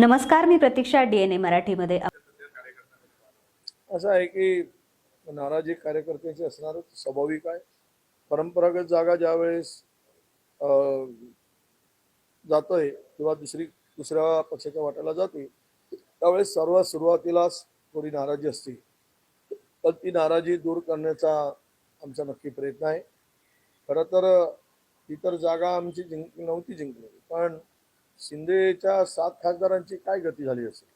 नमस्कार मी प्रतीक्षा डीएनए मराठीमध्ये. असं आहे की नाराजी कार्यकर्त्यांची असणार स्वाभाविक आहे. परंपरागत जागा ज्यावेळेस वेळेस जातोय किंवा दुसरी दुसऱ्या पक्षाच्या वाट्याला जाते त्यावेळेस सर्वात सुरुवातीलाच थोडी नाराजी असते. पण ती नाराजी दूर करण्याचा आमचा नक्की प्रयत्न आहे. खरं तर इतर जागा आमची जिंक नव्हती जिंकली पण शिंदेच्या सात खासदारांची काय गती झाली असेल?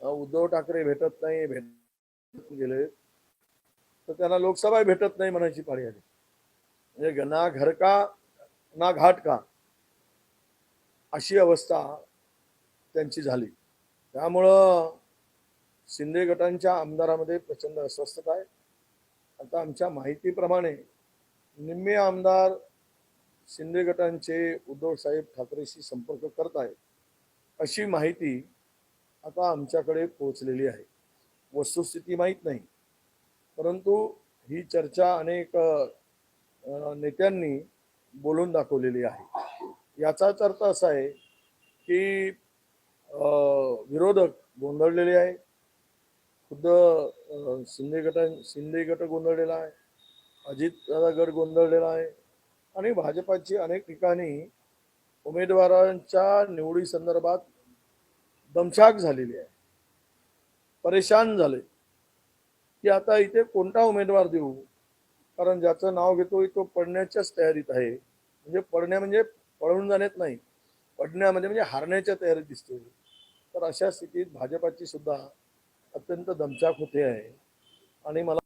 उद्धव ठाकरे भेटत नाही भेट गेले. तर त्यांना लोकसभा भेटत नाही म्हणायची पाळी आली. म्हणजे ना घर का ना घाट का? अशी अवस्था त्यांची झाली. त्यामुळं शिंदे गटांच्या आमदारामध्ये प्रचंड अस्वस्थता आहे. आता आमच्या माहितीप्रमाणे निम्मे आमदार शिंदे गटांचे उद्धव साहेब ठाकरेशी संपर्क करत आहेत अशी माहिती आता आमच्याकडे पोहोचलेली आहे. वस्तुस्थिती माहीत नाही. परंतु ही चर्चा अनेक नेत्यांनी बोलून दाखवलेली आहे. याचाच अर्थ असा आहे की विरोधक गोंधळलेले आहे खुद्द शिंदे गट शिंदे गट गोंधळलेला आहे. अजित दादा गट गोंधळलेला आहे. आणि भाजपाची अनेक ठिकाणी उमेदवारांच्या निवडी संदर्भात दमछाक झालेली आहे. परेशान झाले. की आता इथे कोणता उमेदवार देऊ? कारण ज्याचं नाव घेतोय तो पडण्याच्याच तयारीत आहे. म्हणजे पडण्या म्हणजे पळून जाण्यात नाही. पडण्यामध्ये म्हणजे, म्हणजे हारण्याच्या तयारीत दिसते तर अशा स्थितीत भाजपाची सुद्धा अत्यंत दमछाक होते आहे. आणि मला